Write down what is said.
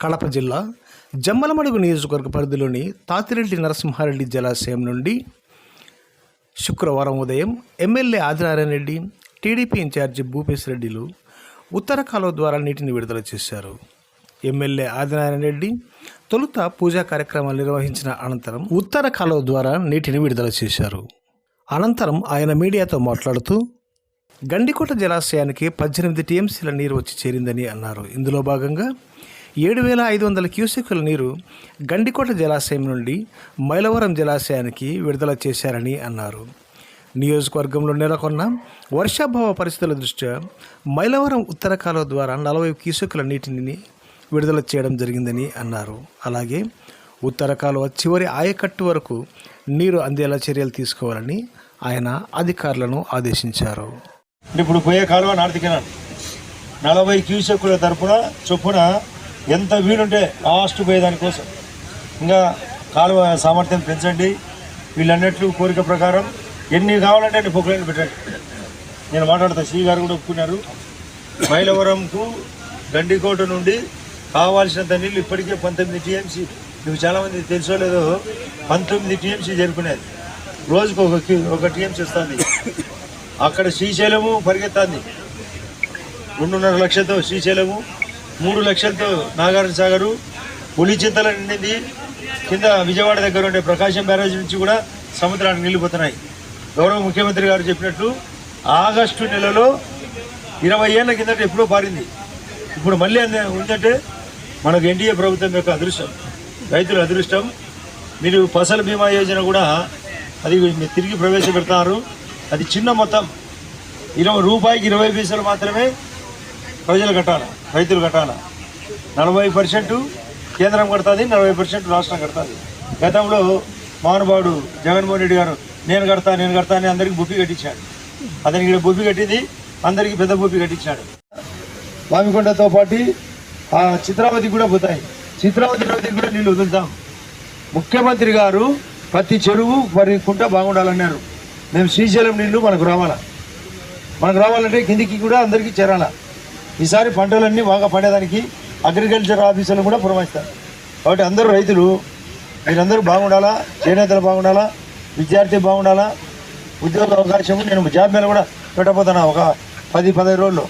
కడప జిల్లా జమ్మలమడుగు నియోజకవర్గ పరిధిలోని తాతిరెడ్డి నరసింహారెడ్డి జలాశయం నుండి శుక్రవారం ఉదయం MLA Adinarayana Reddy TDP incharge Bhupesh రెడ్డిలు ఉత్తర కాలువ ద్వారా నీటిని విడుదల చేశారు. ఎమ్మెల్యే ఆదినారాయణ రెడ్డి తొలుత పూజా కార్యక్రమాలు నిర్వహించిన అనంతరం ఉత్తర కాలువ ద్వారా నీటిని విడుదల చేశారు. అనంతరం ఆయన మీడియాతో మాట్లాడుతూ గండికోట జలాశయానికి పద్దెనిమిది టీఎంసీల నీరు వచ్చి చేరిందని అన్నారు. ఇందులో భాగంగా ఏడు వేల ఐదు వందల క్యూసెక్కుల నీరు గండికోట జలాశయం నుండి మైలవరం జలాశయానికి విడుదల చేశారని అన్నారు. నియోజకవర్గంలో నెలకొన్న వర్షాభావ పరిస్థితుల దృష్ట్యా మైలవరం ఉత్తర కాలువ ద్వారా నలభై క్యూసెక్కుల నీటిని విడుదల చేయడం జరిగిందని అన్నారు. అలాగే ఉత్తర కాలువ చివరి ఆయకట్టు వరకు నీరు అందేలా చర్యలు తీసుకోవాలని ఆయన అధికారులను ఆదేశించారు. ఇప్పుడు పోయే కాలువ నార్త్ నలభై క్యూసెక్కుల తరపున చొప్పున ఎంత వీలుంటే లాస్ట్ పోయేదానికోసం. ఇంకా కాలువ సామర్థ్యం పెంచండి. వీళ్ళన్నట్లు కోరిక ప్రకారం ఎన్ని కావాలంటే అన్ని పొక్కులైన పెట్టండి. నేను మాట్లాడతా శ్రీ గారు కూడా ఒప్పుకున్నారు. మైలవరంకు గండికోట నుండి కావాల్సినంత నీళ్ళు ఇప్పటికే పంతొమ్మిది టీఎంసీ. నువ్వు చాలామంది తెలుసో లేదో పంతొమ్మిది టీఎంసీ జరుపుకునేది రోజుకు ఒక ఒక టీఎంసీ వస్తుంది. అక్కడ శ్రీశైలము పరిగెత్తాంది. రెండున్నర లక్షలతో శ్రీశైలము మూడు లక్షలతో నాగార్జున సాగరు పులిచింతల నిండింది. కింద విజయవాడ దగ్గర ఉండే ప్రకాశం బ్యారేజ్ నుంచి కూడా సముద్రానికి నిలిపోతున్నాయి గౌరవ ముఖ్యమంత్రి గారు చెప్పినట్లు ఆగస్టు నెలలో ఇరవై ఏళ్ళ కిందట ఎప్పుడో పారింది. ఇప్పుడు మళ్ళీ ఉందంటే మనకు ఎన్డీఏ ప్రభుత్వం యొక్క అదృష్టం రైతుల అదృష్టం. మీరు ఫసల్ బీమా యోజన కూడా అది తిరిగి ప్రవేశపెడతారు. అది చిన్న మొత్తం. ఇరవై రూపాయికి ఇరవై పైసలు మాత్రమే ప్రజలు కట్టాలి? రైతులు కట్టాలి? నలభై పర్సెంట్ కేంద్రం కడుతుంది నలభై పర్సెంట్ రాష్ట్రం కడుతుంది. గతంలో మహానుభావుడు జగన్మోహన్ రెడ్డి గారు నేను కడతా నేను కడతా అని అందరికి బొప్పి కట్టించాడు. అతనికి ఇక్కడ బొప్పి కట్టింది అందరికి పెద్ద బొప్పి కట్టించాడు. మామికొండతో పాటు ఆ చిత్రావతి కూడా పోతాయి. చిత్రావతి నదికి కూడా నీళ్ళు వదులుతాం. ముఖ్యమంత్రి గారు ప్రతి చెరువు మరి కుంట బాగుండాలన్నారు. మేము శ్రీశైలం నీళ్ళు మనకు రావాలా? మనకు రావాలంటే కిందికి కూడా అందరికీ చేరాలా? ఈసారి పంటలన్నీ బాగా పండేదానికి అగ్రికల్చర్ ఆఫీసులు కూడా పురమాయిస్తారు. కాబట్టి అందరూ రైతులు మీరందరూ బాగుండాలా చేనేతలు బాగుండాలా విద్యార్థి బాగుండాలా ఉద్యోగ అవకాశం నేను జాబ్ మీద కూడా పెట్టబోతున్నా ఒక పది పదిహేను రోజుల్లో.